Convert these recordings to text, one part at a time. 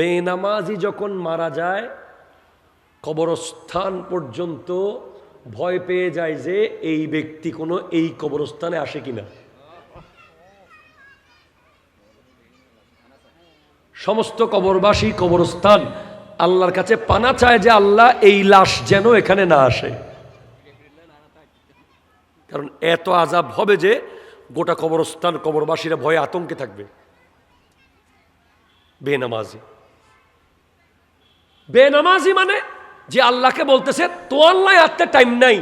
বেনামাজি যখন মারা যায়, কবরস্থান পর্যন্ত ভয় পেয়ে যায় যে এই ব্যক্তি কোনো এই কবরস্থানে আসে কিনা। সমস্ত কবরবাসী কবরস্থান, আল্লাহর কাছে পানা চায় যে আল্লাহ এই লাশ যেন এখানে না আসে। কারণ এত আজাব হবে যে গোটা কবরস্থান কবরবাসীরা ভয়ে আতঙ্কে থাকবে। বেনামাজি। বেনামাজি মানে যে আল্লাহকে বলতেছে, তো আল্লাহ আত্মার টাইম নাই।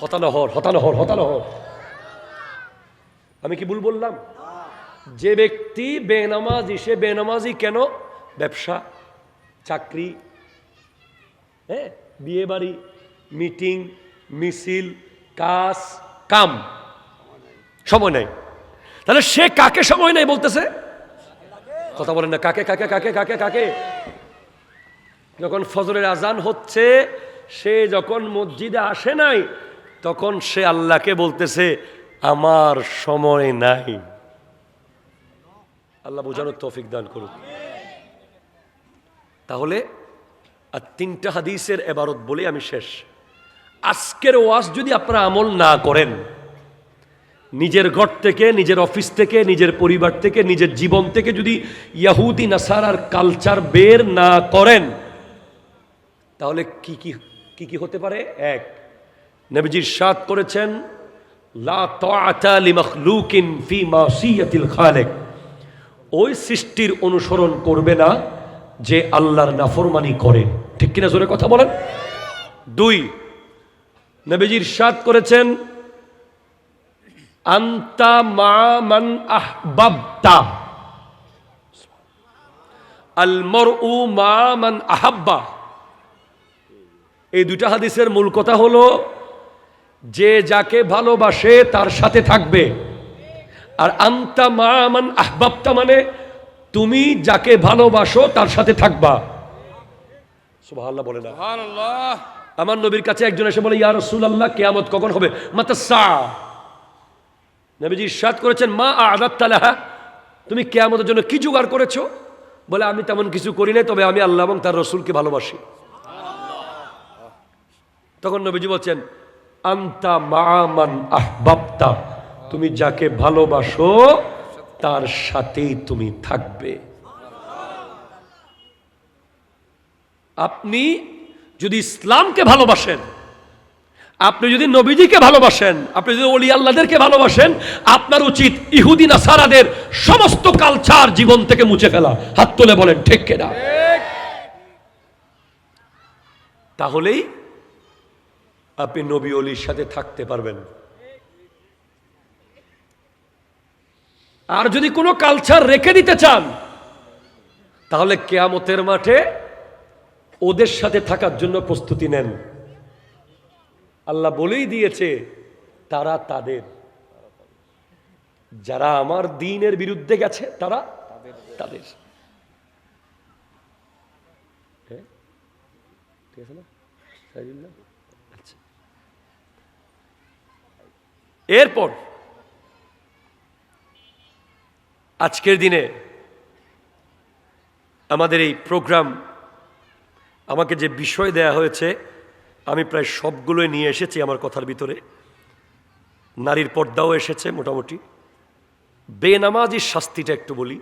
হতানো হর হতানো হর হতানো হর আমি কি ভুল বললাম? যে ব্যক্তি বেনামাজি, সে বেনামাজি কেন? ব্যবসা, চাকরি হ্যাঁ? বিয়ে বাড়ি মিটিং মিছিল, কাজ, কাম। সময় নাই। তাহলে সে কাকে সময় নেই বলতেছে? কথা বলেন না, কাকে কাকে কাকে কাকে কাকে? যখন ফজরের আজান হচ্ছে, সে যখন মসজিদে আসে নাই, তখন সে আল্লাহকে বলতেছে, আমার সময় নাই। আল্লাহ বোঝানোর তৌফিক দান করুন। তাহলে, আর তিনটা হাদিসের এবারত বলে আমি শেষ। আজকের ওয়াজ যদি আপনারা আমল না করেন, নিজের ঘর থেকে, নিজের অফিস থেকে, নিজের পরিবার থেকে, নিজের জীবন থেকে যদি ইয়াহুদি, নাসারার কালচার বের না করেন তাহলে কি কি কি কি হতে পারে? এক, নবীজির সাদ করেছেন ওই সৃষ্টির অনুসরণ করবে না যে আল্লাহর নাফরমানি করে। ঠিক কিনা জোরে কথা বলেন? দুই, নবীজির সাদ করেছেন, আন্তা মা মান আহবাবতা। আল মরউ মা মান আহাব্বা। এই দুইটা হাদিসের মূল কথা হলো যে যাকে ভালোবাসে তার সাথে থাকবে। আর আন্তা মা মান আহবাবতা মানে তুমি যাকে ভালোবাসো তার সাথে থাকবা। সুবহানাল্লাহ বলে না। আমার নবীর কাছে একজন এসে বলে ইয়া রাসূলুল্লাহ কিয়ামত কখন হবে? মাতা সা নবীজি ইরশাদ করেছেন মা আদাত তালাহা তুমি কিয়ামতের জন্য কি জোগাড় করেছ? বলে আমি তেমন কিছু করি নাই তবে আমি আল্লাহ এবং তার রসুলকে ভালোবাসি। তখন নবীজি বলছেন আন্তা মামান আহবাবতা তুমি যাকে ভালোবাসো তার সাথেই তুমি থাকবে। আপনি যদি ইসলামকে ভালোবাসেন আপনি যদি নবীজিকে ভালোবাসেন আপনি যদি অলি আল্লাহদেরকে ভালোবাসেন আপনার উচিত ইহুদি নাসারাদের সমস্ত কালচার জীবন থেকে মুছে ফেলা। হাত তুলে বলেন ঠিক কেনা? তাহলেই আপনি নবী অলির সাথে থাকতে পারবেন। আর যদি কোনো কালচার রেখে দিতে চান, তাহলে কেয়ামতের মাঠে ওদের সাথে থাকার জন্য প্রস্তুতি নেন। আল্লাহ বলেই দিয়েছে, তারা তাদের। যারা আমার দিনের বিরুদ্ধে গেছে, তারা তাদের। হ্যাঁ? ঠিক আছে না? এরপর, আজকের দিনে আমাদের এই প্রোগ্রাম আমাকে যে বিষয় দেয়া হয়েছে, আমি প্রায় সবগুলোই নিয়ে এসেছি আমার কথার ভিতরে। নারীর পর্দাও এসেছে মোটামুটি। বেনামাজির শাস্তিটা একটু বলি।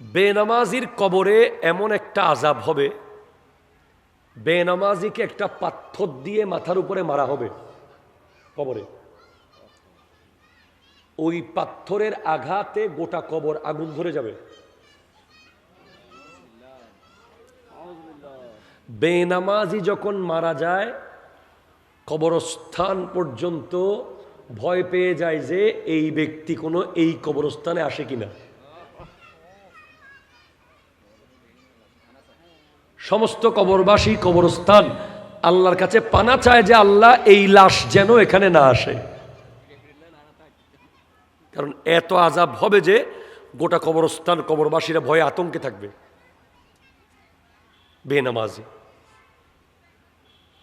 বেনামাজির কবরে এমন একটা আজাব হবে, বেনামাজিকে একটা পাথর দিয়ে মাথার উপরে মারা হবে। কবরে। ওই পাথরের আঘাতে গোটা কবর আগুন ধরে যাবে। বেনামাজি যখন মারা যায়, কবরস্থান পর্যন্ত ভয় পেয়ে যায় যে এই ব্যক্তি কোনো এই কবরস্থানে আসে কিনা। সমস্ত কবরবাসী কবরস্থান আল্লাহর কাছে পানা চায় যে আল্লাহ এই লাশ যেন এখানে না আসে। কারণ এত আজাব হবে যে গোটা কবরস্থান, কবরবাসীরা ভয়ে আতঙ্কে থাকবে। বেনামাজি।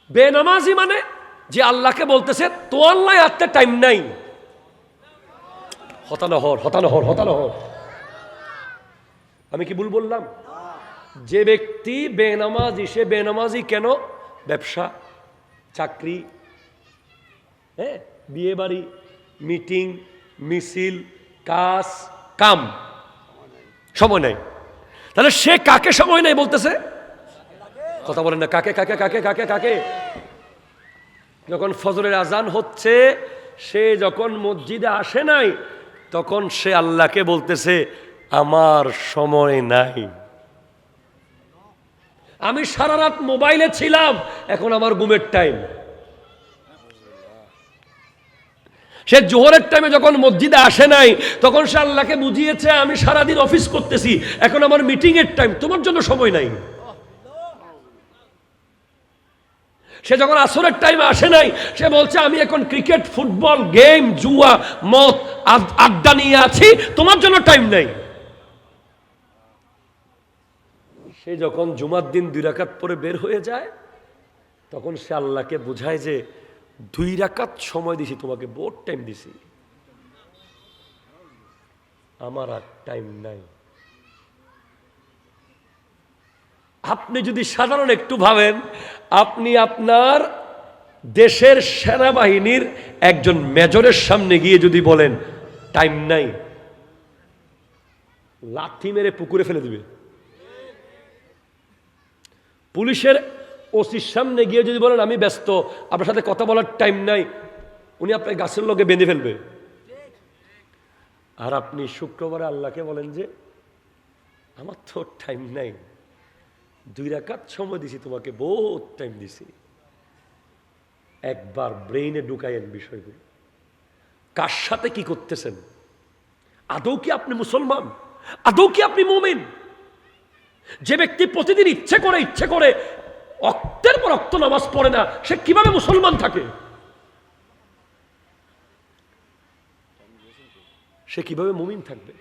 বেনামাজি মানে যে আল্লাহকে বলতেছে, তো আল্লাহ আত্মার টাইম নাই। হতানো হর হতানো হর হতানো হর আমি কি ভুল বললাম? যে ব্যক্তি বেনামাজি, সে বেনামাজি কেন ব্যবসা, চাকরি হ্যাঁ বিয়ে বাড়ি, মিটিং, মিছিল, কাজ, কাম। সময় নাই। তাহলে সে কাকে সময় নেই বলতেছে? কথা বলেন না, কাকে কাকে কাকে কাকে কাকে? যখন ফজরের আজান হচ্ছে, সে যখন মসজিদে আসে নাই, তখন সে আল্লাহকে বলতেছে, আমার সময় নাই। আমি সারা রাত মোবাইলে ছিলাম, এখন আমার ঘুমের টাইম সে জোহরের টাইমে যখন মসজিদে আসে নাই, তখন সে আল্লাহকে বুঝিয়েছে, আমি সারাদিন অফিস করতেছি, এখন আমার মিটিং এর টাইম তোমার জন্য সময় নাই। সে যখন আসরের টাইমে আসে নাই, সে বলছে, আমি এখন ক্রিকেট ফুটবল গেম জুয়া মত আড- আড্ডা নিয়ে আছি, তোমার জন্য টাইম নাই। সে যখন জুমার দিন দুই রাকাত পরে বের হয়ে যায়, তখন সে আল্লাহকে বোঝায় যে দুই রাকাত সময় দিছি, তোমাকে বোট টাইম দিছি। আমার আর টাইম নাই। আপনি যদি সাধারণ একটু ভাবেন, আপনি আপনার দেশের সেনাবাহিনীর একজন মেজরের সামনে গিয়ে যদি বলেন টাইম নাই। লাথি মেরে পুকুরে ফেলে দিবে। পুলিশের ওসির সামনে গিয়ে যদি বলেন, আমি ব্যস্ত, আপনার সাথে কথা বলার টাইম নাই, উনি আপনার গাছের লোকে বেঁধে ফেলবে। আর আপনি শুক্রবারে আল্লাহকে বলেন যে, আমার তো টাইম নাই, দুই রাকাত সময় দিছি, তোমাকে বহুত টাইম দিছি। একবার ব্রেইনে ঢুকাইয়েন বিষয়গুলো কার সাথে কি করতেছেন? আদৌ কি আপনি মুসলমান? আদৌ কি আপনি মুমিন? যে ব্যক্তি প্রতিদিন ইচ্ছে করে ইচ্ছে করে অক্তের পর অক্ত নামাজ পড়ে না, সে কীভাবে মুসলমান থাকে? সে কীভাবে মুমিন থাকবে?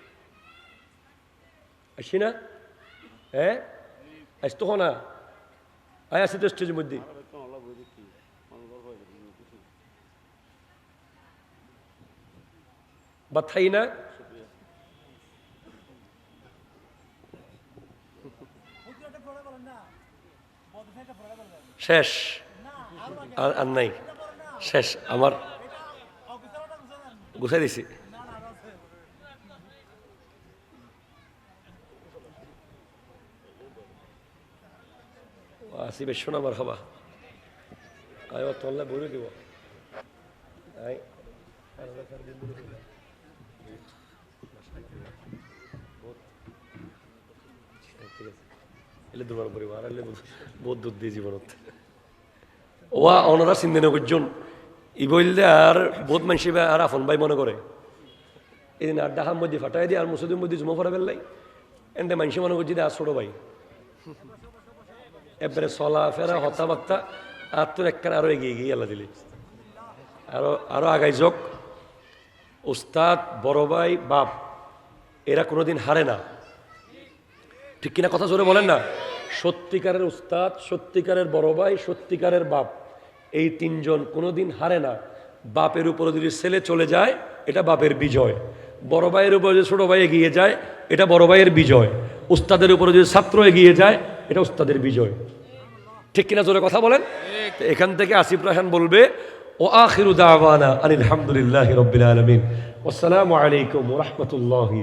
আসি না? হ্যাঁ? আজ তো না। আয় আসি তো স্টেজের মধ্যে। বা থাই না? শেষ। আর নাই। শেষ। আমার গুছাই দিছি। আসিবে শোনা আমার হবা আয়, ও তল্লা বলে দিব। ঠিক আছে। এলে দুবার পরিবার এলে বহুত দুধ দিয়ে জীবনত ওয়া অনরা চিন্তা করছেন ই বললে আর বহুত মানুষ আর আফন ভাই মনে করে এদিন আর ডাহার মধ্যে ফাটাই দিয়ে আর মুসুদের মধ্যে জমা ফরা ফেললাই এনতে মানুষ মনে করছি আর ছোট ভাই এবারে চলা ফেরা হতাবার্তা আর তোর একখান আরও এগিয়ে গিয়ে আল্লাহ দিলি আরও আরও আগাই যোগ উস্তাদ বড় ভাই বাপ এরা কোনোদিন হারে না ঠিক কিনা কথা জোরে বলেন না সত্যিকারের উস্তাদ সত্যিকারের বড় ভাই সত্যিকারের বাপ। এই তিনজন কোনোদিন হারে না। বাপের উপরে যদি ছেলে চলে যায় এটা বাপের বিজয়। বড় ভাইয়ের উপরে যদি ছোট ভাই এগিয়ে যায় এটা বড় ভাইয়ের বিজয়। উস্তাদের উপরে যদি ছাত্র এগিয়ে যায় এটা উস্তাদের বিজয়। ঠিক কিনা জোরে কথা বলেন? এখান থেকে আসিফ রাহান বলবে ও আখিরু দাওয়ানা আনিল হামদুলিল্লাহি রাব্বিল আলামিন। আসসালামু আলাইকুম রাহমাতুল্লাহি